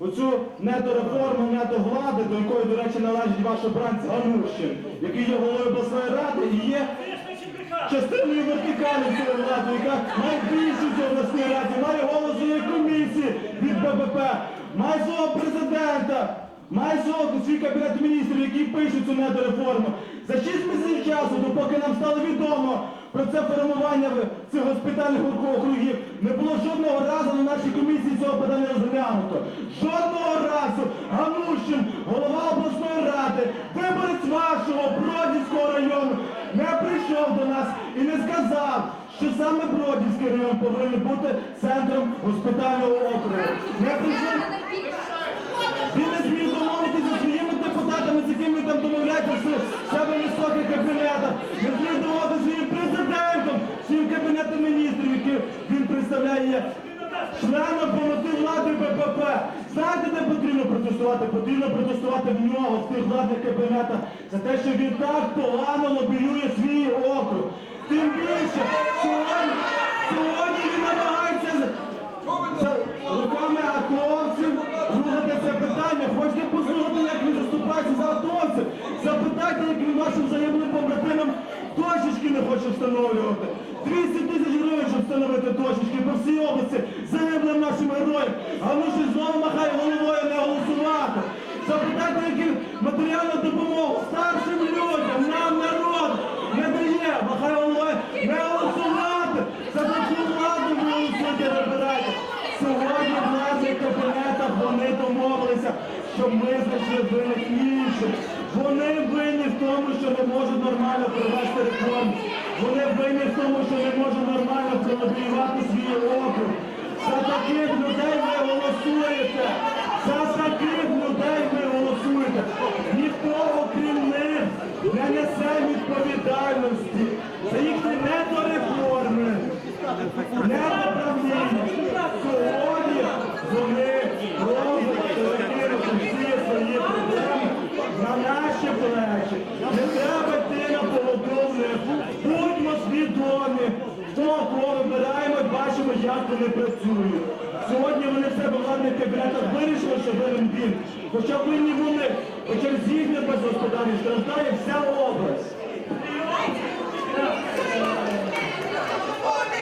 оцю недореформу, недовлади, до якої, до речі, належить ваш обранець Ганущин, який є головою обласної ради і є частиною вертикалі цієї влади, яка найбільшість в обласній раді, має голос своєї комісії від ББП, має свого президента, має свого свій кабінет міністрів, які пишуть цю недореформу. За 6 місяців часу, допоки нам стало відомо про це формування цих госпітальних округів, не було жодного разу на нашій комісії цього питання розглянуто. Жодного разу Ганущин, голова обласної ради, виборець вашого Бродівського району, не прийшов до нас і не сказав, що саме Бродівський район повинен бути центром госпітального округу. Не прийшов. Він не зміг домовитися зі своїми депутатами, з якими там домовляється в себе високих кабінетах. Не зміг домовитися своїм президентом, міністрів, він представляє є членом влади БПП. Знаєте, де потрібно протестувати? Потрібно протестувати в нього, в тих владних кабінетах, за те, що він так погано лобіює свій округ. Тим більше, сьогодні, сьогодні він намагається руками атовців рухати це питання. Хочете послухати, як він заступається за атовців? Запитайте, як він вашим взаємним побратимам точечки не хоче встановлювати. 200 тисяч по області загиблим нашим героям. А ну ще знову махає головою не голосувати. Запитайте, які матеріальну допомогу старшим людям, нам народ не дає. Махає головою не голосувати. За таку владу ви голосуйте, вибирайте. Сьогодні в наших кабінетах вони домовилися, що ми знайшли винних інших. Вони винні в тому, що не можуть нормально провести реформу. Вони винні в тому, що не можуть нормально таких людей ви голосуєте. За таких людей ви голосуєте. Ніхто, окрім них, не несе відповідальності за їхні недореформи, і бачимо, не вони працюють. Сьогодні вони в себе в владних кабінетах вирішили, що винен він. Хоча винні вони, хоча з їхнє безгосподарність страждає вся область.